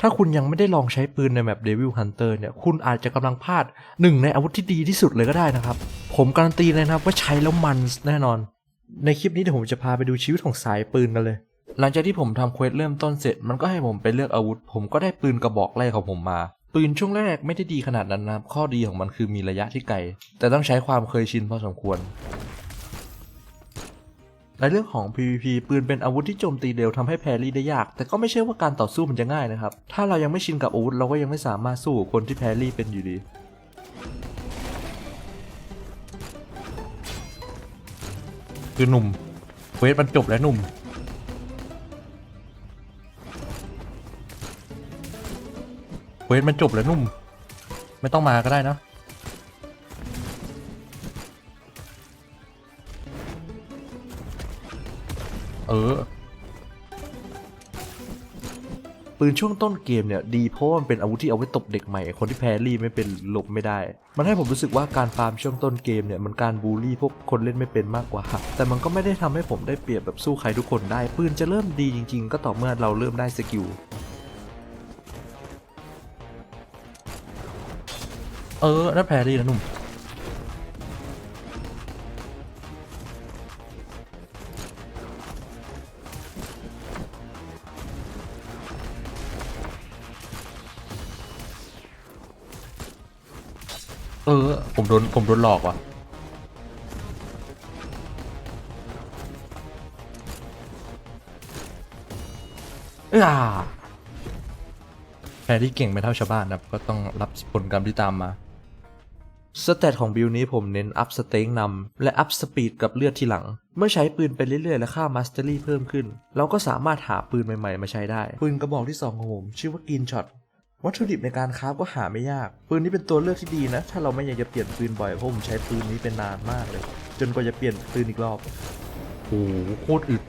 ถ้าคุณยังไม่ได้ลองใช้ปืนในแมป Devil Hunter เนี่ย คุณอาจจะกำลังพลาดหนึ่งในอาวุธที่ดีที่สุดเลยก็ได้นะครับ ผมการันตีเลยนะครับว่าใช้แล้วมันแน่นอน ในคลิปนี้เดี๋ยวผมจะพาไปดูชีวิตของสายปืนกันเลย หลังจากที่ผมทำเควสเริ่มต้นเสร็จ มันก็ให้ผมไปเลือกอาวุธ ผมก็ได้ปืนกระบอกแรกของผมมาปืนช่วงแรกไม่ได้ดีขนาดนั้นนะครับ ข้อดีของมันคือมีระยะที่ไกล แต่ต้องใช้ความเคยชินพอสมควร ในเรื่องของ PVP ปืนเป็นอาวุธที่โจมตีเร็วทำให้แพรี่ได้ยาก แต่ก็ไม่ใช่ว่าการต่อสู้มันจะง่ายนะครับ ถ้าเรายังไม่ชินกับอาวุธเราก็ยังไม่สามารถสู้คนที่แพรี่เป็นอยู่ดีคือหนุ่มเวสมันจบแล้วหนุ่ม เวสมันจบแล้วหนุ่ม ไม่ต้องมาก็ได้นะ เออ ปืนช่วงต้นเกมเนี่ยดีเพราะว่ามันเป็นอาวุธที่เอาไว้ตบเด็กใหม่ คนที่แพรรี่ไม่เป็นหลบไม่ได้ มันให้ผมรู้สึกว่าการฟาร์มช่วงต้นเกมเนี่ยมันการบูลลี่พวกคนเล่นไม่เป็นมากกว่า แต่มันก็ไม่ได้ทำให้ผมได้เปรียบแบบสู้ใครทุกคนได้ ปืนจะเริ่มดีจริง ๆ ก็ต่อเมื่อเราเริ่มได้สกิลเออนั่นแพรรี่นะหนุ่ม เออ ผมโดนผมโดนหลอกว่ะเอ้าแพรที่เก่งไม่เท่าชาวบ้านนะครับ ก็ต้องรับผลกรรมที่ตามมา สเตตของบิลนี้ผมเน้นอัพสเต็งนำและอัพสปีดกับเลือดทีหลัง เมื่อใช้ปืนไปเรื่อยๆ และค่ามาสเตอรี่เพิ่มขึ้น เราก็สามารถหาปืนใหม่ๆ มาใช้ได้ ปืนกระบอกที่ 2 ของผม ชื่อว่ากินช็อต วัตถุดิบในการคราฟก็หาไม่ยาก ปืนนี้เป็นตัวเลือกที่ดีนะ ถ้าเราไม่อยากจะเปลี่ยนปืนบ่อยเพราะผมใช้ปืนนี้เป็นนานมากเลย จนกว่าจะเปลี่ยนปืนอีกรอบโอ้โหโคตรอึด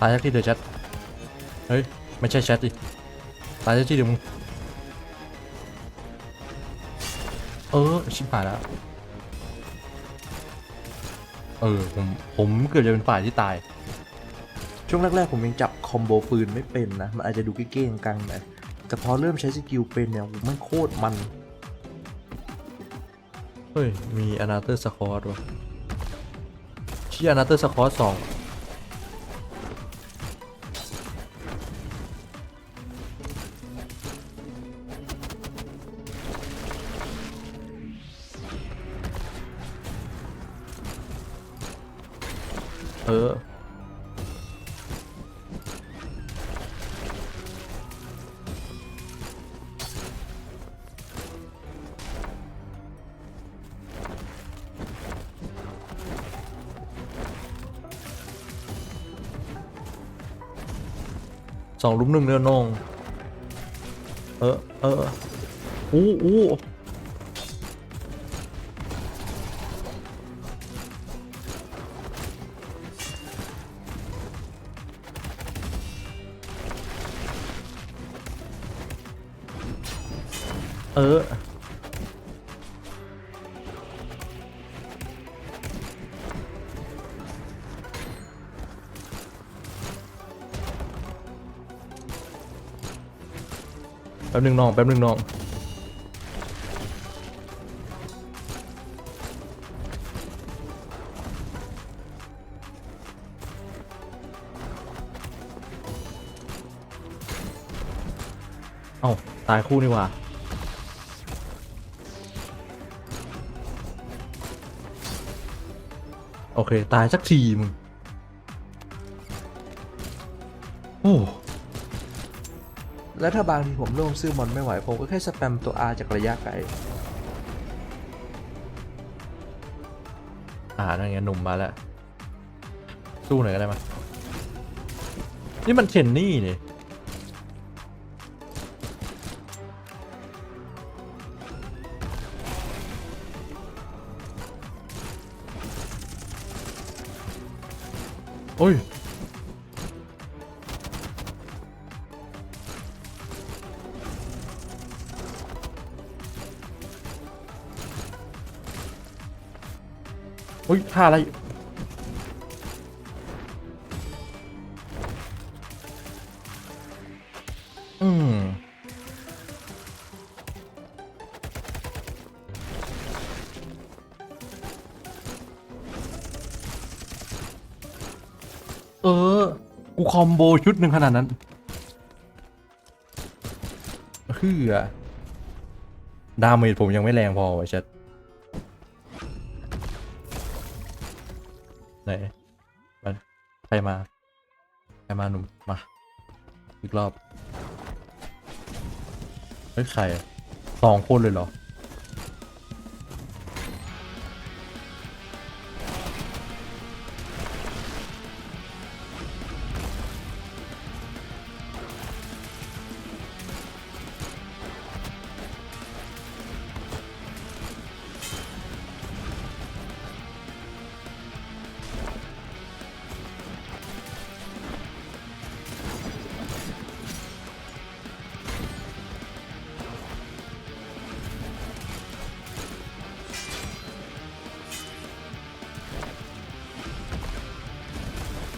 ตายสักที่เดี๋ยวแชทเฮ้ย ไม่ใช่แชทดิ ตายสักที่เดี๋ยวมึง เออ ชิบหายแล้ว เออ ผม ผมเกือบจะเป็นฝ่ายที่ตาย ช่วงแรกๆ ผมยังจับคอมโบปืนไม่เป็นนะ มันอาจจะดูเก้งๆกังๆหน่อยแต่พอเริ่มใช้สกิลเป็นเนี่ยผมมันโคตรมัน เฮ้ย มีอนาเตอร์สคอร์ดวะชื่ออนาเตอร์สคอร์สอง เออ สองลุมหนึ่งเนื้อนอง เออ เออ อู้อู้ เออ แป๊บหนึ่งน้อง แป๊บหนึ่งน้องเอาตายคู่นี่หว่า เค ตายสักทีมึง โอ้ และถ้าบางทีผมร่วมซื้อมอนไม่ไหว ผมก็แค่สแปมตัว R จากระยะไกล อ่า นั่นไงหนุ่มมาแล้ว สู้หน่อยก็ได้มั้ยนี่มันเทนนี่นี่โอ้ย Ôi. Ôi, thả lại. Ừm กูคอมโบชุดหนึ่งขนาดนั้นเฮือดาเมจผมยังไม่แรงพอวะชัดไหนมาใครมาใครมาหนุ่มมาอีกรอบเฮ้ยใครสองคนเลยเหรอ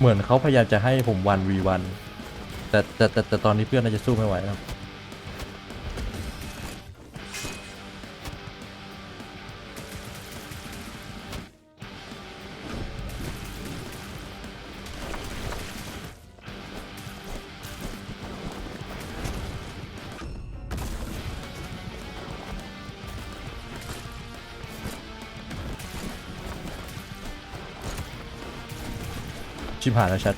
เหมือนเขาพยายามจะให้ผมวันวีวันแต่แต่แต่แต่ตอนนี้เพื่อนน่าจะสู้ไม่ไหวแล้ว ชิมหายแล้วชัด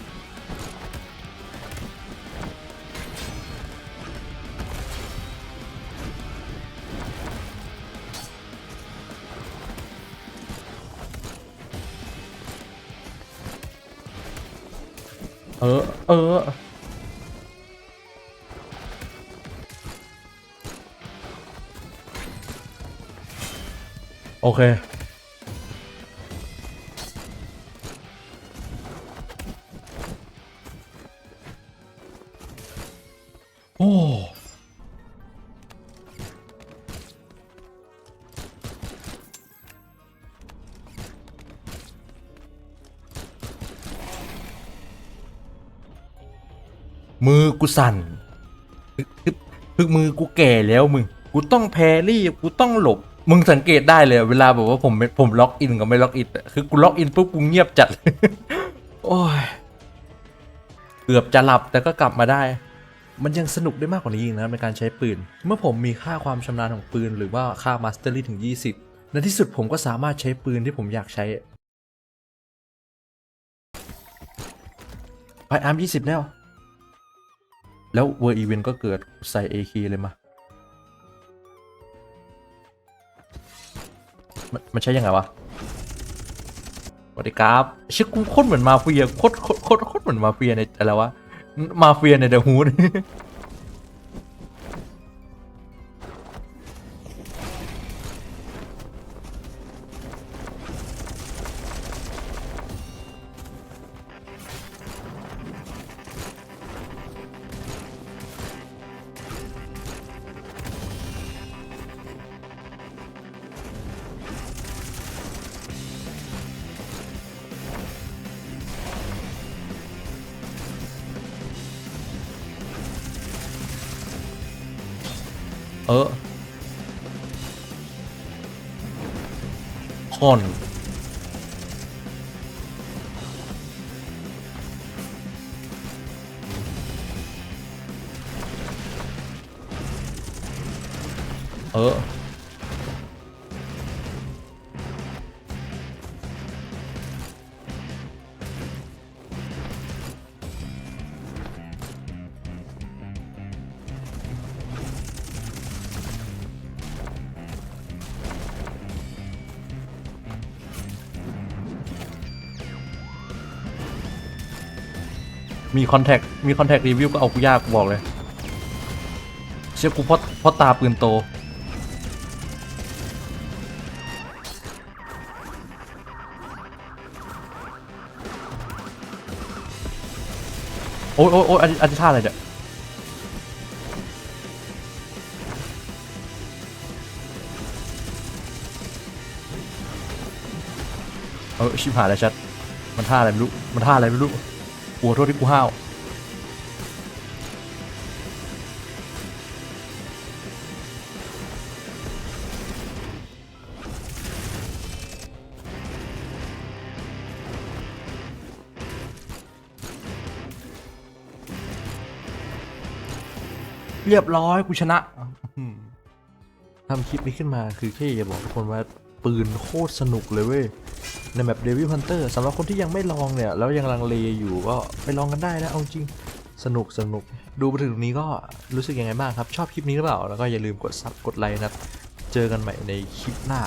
เออ เออ โอเค มือกูสั่นคือคือมือกูแก่แล้วมึง กูต้องแพรรี่ กูต้องหลบ มึงสังเกตได้เลย เวลาแบบว่าผมผมล็อกอินกับไม่ล็อกอินคือกูล็อกอินปุ๊บกูเงียบจัด โอ้ย เกือบจะหลับแต่ก็กลับมาได้ มันยังสนุกได้มากกว่านี้อีกนะในการใช้ปืน เมื่อผมมีค่าความชำนาญของปืน หรือว่าค่ามาสเตอรี่ถึง 20 ในที่สุดผมก็สามารถใช้ปืนที่ผมอยากใช้ไปอาร์ม20แล้ว แล้วเวอร์อีเวนก็เกิดใส่ AK เลยมามันมันใช้ยังไงวะสวัสดีครับชื่อกูโคตรเหมือนมาเฟียคตรโคตรโคตรโคตรเหมือนมาเฟียในอะไรวะ มาเฟียในเดอะฮูด ออคอนเออ มีคอนแทค มีคอนแทครีวิวก็เอากูยากกูบอกเลย เชื่อกูเพราะเพราะตาปืนโต โอ้ยโอ้ยโอ้ยอันนี้อันนี้ท่าอะไรเนี่ยเออชิบหายแล้วชัด มันท่าอะไรไม่รู้ มันท่าอะไรไม่รู้ กลัวโทษที่กูห้าวเรียบร้อยกูชนะทำคลิปนี้ขึ้นมาคือแค่อยากจะบอกทุกคนว่าปืนโคตรสนุกเลยเว้ย ในแบบ Devil Hunter สำหรับคนที่ยังไม่ลองเนี่ย แล้วยังลังเลอยู่ก็ไปลองกันได้นะเอาจริงสนุกสนุกดูไปถึงตรงนี้ก็รู้สึกยังไงบ้างครับ ชอบคลิปนี้หรือเปล่า แล้วก็อย่าลืมกดซับกดไลค์นะครับ เจอกันใหม่ในคลิปหน้า